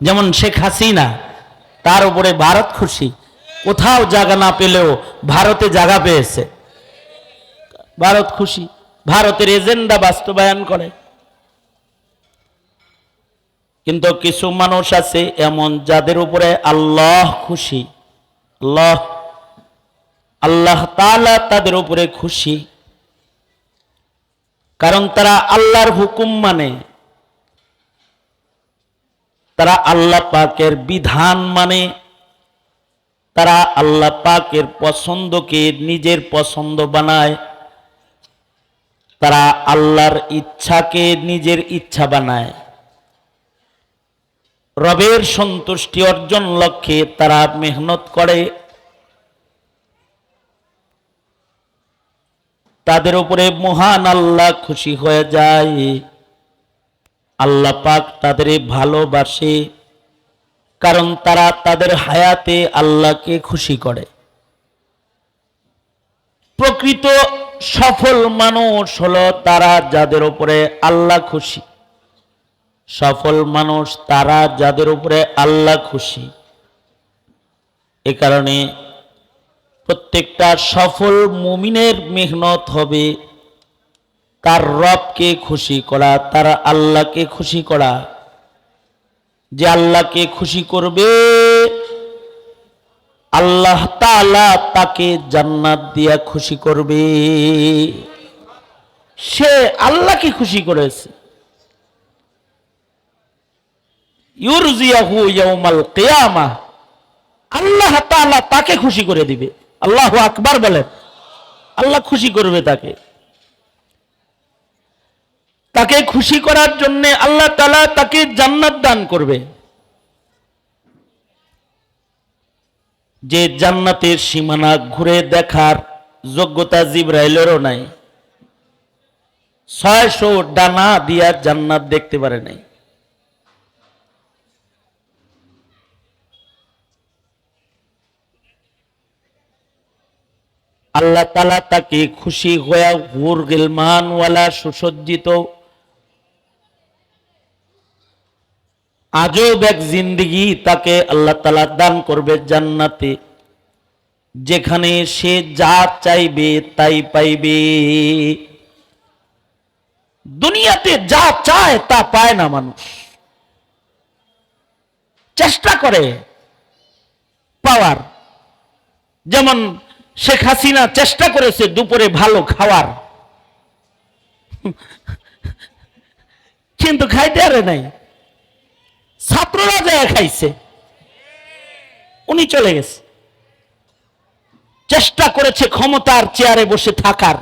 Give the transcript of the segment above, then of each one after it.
যেমন শেখ হাসিনা, তার উপরে ভারত খুশি। কোথাও জায়গা না পেলেও ভারতে জায়গা পেয়েছে। ভারত খুশি। ভারতের এজেন্ডা বাস্তবায়ন করে। কিন্তু কিছু মানুষ আছে এমন যাদের উপরে আল্লাহ খুশি। আল্লাহ আল্লাহ তাআলা তাদের উপরে খুশি। কারণ তারা আল্লাহর হুকুম মানে। তারা আল্লাহ পাকের বিধান মানে তারা আল্লাহ পাকের পছন্দকে নিজের পছন্দ বানায়, তারা আল্লাহর ইচ্ছাকে নিজের ইচ্ছা বানায়। রবের সন্তুষ্টি অর্জন লক্ষ্যে তারা মেহনত করে। তাদের উপরে মহান আল্লাহ খুশি হয়ে যায়। আল্লাহ পাক তাদের ভালোবাসে, কারণ তারা তাদের হায়াতে আল্লাহকে খুশি করে। প্রকৃত সফল মানুষ হলো তারা যাদের উপরে আল্লাহ খুশি। সফল মানুষ তারা যাদের উপরে আল্লাহ খুশি। এ কারণে প্রত্যেকটা সফল মুমিনের মেহনত হবে তার রবকে খুশি করা, তার আল্লাহকে খুশি করা। যে আল্লাহকে খুশি করবে, আল্লাহ তাআলা তাকে জান্নাত দিয়া খুশি করবে। সে আল্লাহকে খুশি করেছে। আল্লাহ তাকে খুশি করে দিবে। আল্লাহু আকবার বলেন। আল্লাহ খুশি করবে তাকে। তাকে খুশি করার জন্য আল্লাহ তালা তাকে জান্নাত দান করবে। যে জান্নাতের সীমানা ঘুরে দেখার যোগ্যতা জিব্রাইলেরও নাই। ছয়শো ডানা দিয়া জান্নাত দেখতে পারে নাই। আল্লাহ তালা তাকে খুশি হয়ে হুর গিলমানওয়ালা সুসজ্জিত আজব এক জিন্দিগি তাকে আল্লাহ তালা দান করবে জান্নাতে। যেখানে সে যা চাইবে তাই পাইবে। দুনিয়াতে যা চায় তা পায় না মানুষ। চেষ্টা করে পাওয়ার। যেমন শেখ হাসিনা চেষ্টা করেছে দুপুরে ভালো খাওয়ার। কিন্তু খাইতে আরে নাই। ছাত্ররা যায় খাইছে, উনি চলে গেছে। চেষ্টা করেছে ক্ষমতার চেয়ারে বসে থাকার।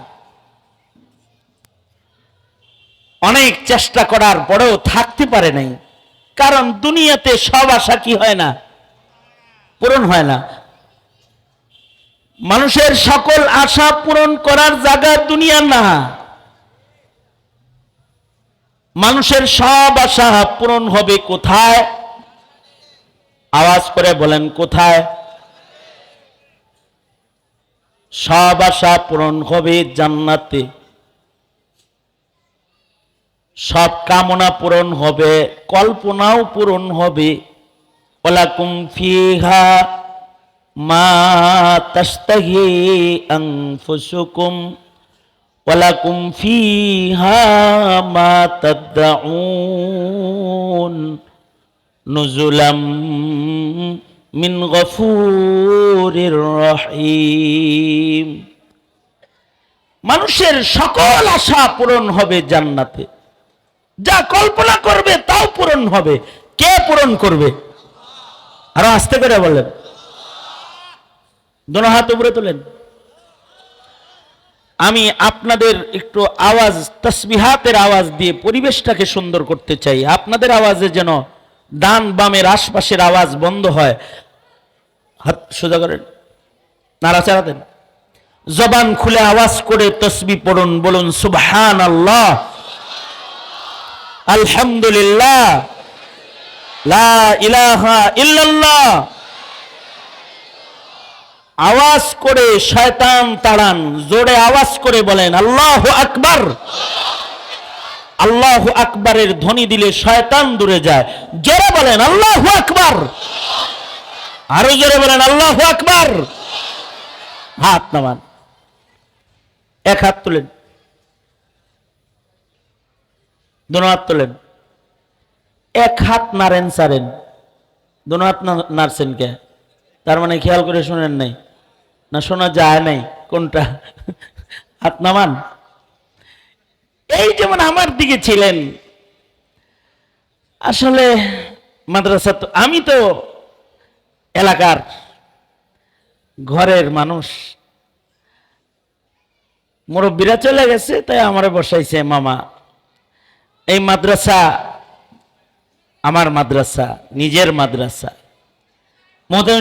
অনেক চেষ্টা করার পরেও থাকতে পারে নাই। কারণ দুনিয়াতে সব আশা কি হয় না? পূরণ হয় না। মানুষের সকল আশা পূরণ করার জায়গা দুনিয়ার না। মানুষের সব আশা পূরণ হবে কোথায়? আওয়াজ করে বলেন, কোথায়? সব আশা পূরণ হবে জান্নাতে। সব কামনা পূরণ হবে, কল্পনাও পূরণ হবে। ওলাকুম ফিহা মা তাস্তাহি আনফুসুকুম। ওয়ালাকুম ফিহা মা তাদউন নুজুলাম মিন গফুরির রহিম। মানুষের সকল আশা পূরণ হবে জান্নাতে। যা কল্পনা করবে তাও পূরণ হবে। কে পূরণ করবে? আরও আস্তে করে বলেন। দোনো হাত উপরে তোলেন। আমি আপনাদের একটু আওয়াজ, তসবিহাতের আওয়াজ দিয়ে পরিবেশটাকে সুন্দর করতে চাই। আপনাদের আওয়াজে যেন ডান বামের আশপাশের আওয়াজ বন্ধ হয়। হাত সোজা করেন, নাড়াচাড়া দেন। জবান খুলে আওয়াজ করে তসবি পড়ুন, বলুন সুবহান আল্লাহ আলহামদুলিল্লাহ। লা ইলাহা ইল্লাল্লাহ। আওয়াজ করে শয়তান তাড়ান, জোরে আওয়াজ করে বলেন, আল্লাহ আকবার। আল্লাহ আকবরের ধ্বনি দিলে শয়তান দূরে যায়। জোরে বলেন, আল্লাহ আকবার। আরও জোরে বলেন, আল্লাহ আকবার। হাত নামান। এক হাত তুলেন। দোনো হাত তোলেন। এক হাত নাড়েন, সারেন। দোনো হাত নাড়ছেন কে? তার মানে খেয়াল করে শুনেন নাই। না শোনা যায় নাই, কোনটা? হাত নামান এই যেমন আমার দিকে ছিলেন, আসলে মাদ্রাসা তো আমি তো এলাকার ঘরের মানুষ। মুরব্বীরা চলে গেছে, তাই আমারে বসাইছে মামা। এই মাদ্রাসা আমার মাদ্রাসা, নিজের মাদ্রাসা।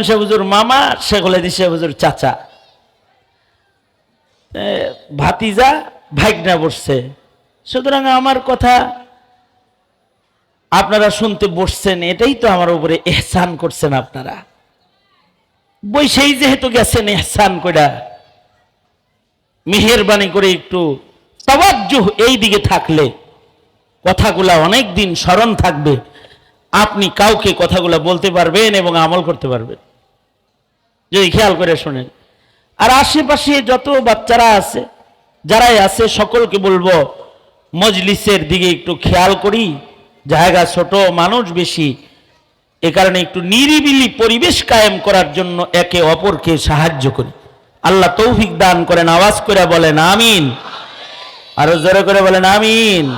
সাহেব হুজুর মামা শেখ সাহেব হুজুর চাচা ভাতিজা ভাইগনা বসছে। সুতরাং আমার কথা আপনারা শুনতে বসছেন, এটাই তো আমার উপরে এহসান করছেন আপনারা। বই সেই যেহেতু গেছেন এহসান কইরা, মেহেরবানি করে একটু তাওয়াজ্জুহ এই দিকে থাকলে, কথাগুলা অনেক দিন স্মরণ থাকবে। আপনি কাউকে কথাগুলো বলতে পারবেন এবং আমল করতে পারবেন। যদি খেয়াল করে শোনেন। আর আশেপাশে যত বাচ্চারা আছে, যারাই আছে, সকলকে বলব, মজলিসের দিকে একটু খেয়াল করি। জায়গা ছোট, মানুষ বেশি। এ কারণে একটু নিরিবিলি পরিবেশ কায়েম করার জন্য একে অপরকে সাহায্য করি। আল্লাহ তৌফিক দান করেন, আওয়াজ করে বলেন, আমিন। আরও জোরে করে বলেন, আমিন।